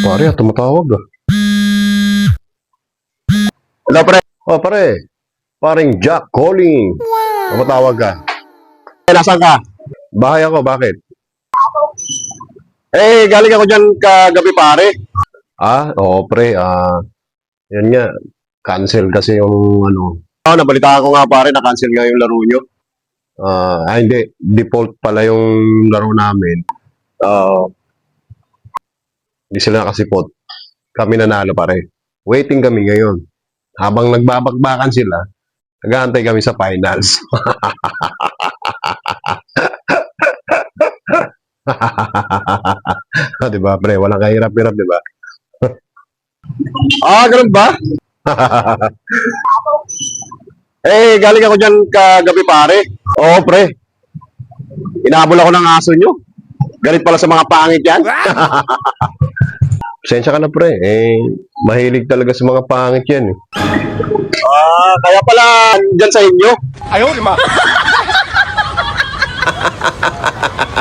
Pare, ah, tumatawag ah. Hello, pre. Oh, pare. Paring Jack calling. Tumatawag ka. Eh, Nasaan ka? Bahay ako, bakit? Eh, galing ako dyan kagabi, pare. Ah, oo, pre. Ah, yan nga. Cancel kasi yung ano. Oh, nabalitaan ko nga, pare, na-cancel nga yung laro nyo. Ah, ah, hindi. Default pala yung laro namin. Oo. Hindi sila nakasipot. Kami nanalo pare. Waiting kami ngayon. Habang nagbabakbakan sila, nag kami sa finals. di ba, pre? Walang kahirap-hirap, di ba? ah, ganun ba? eh, galing ako dyan kagabi, pare. Oo, pre. Inabol ako ng aso nyo. Galit pala sa mga pangit yan. Pasensya ka na, pre. Eh, mahilig talaga sa mga pangit yan. eh. Ah, kaya pala dyan sa inyo. Ayaw, di ma.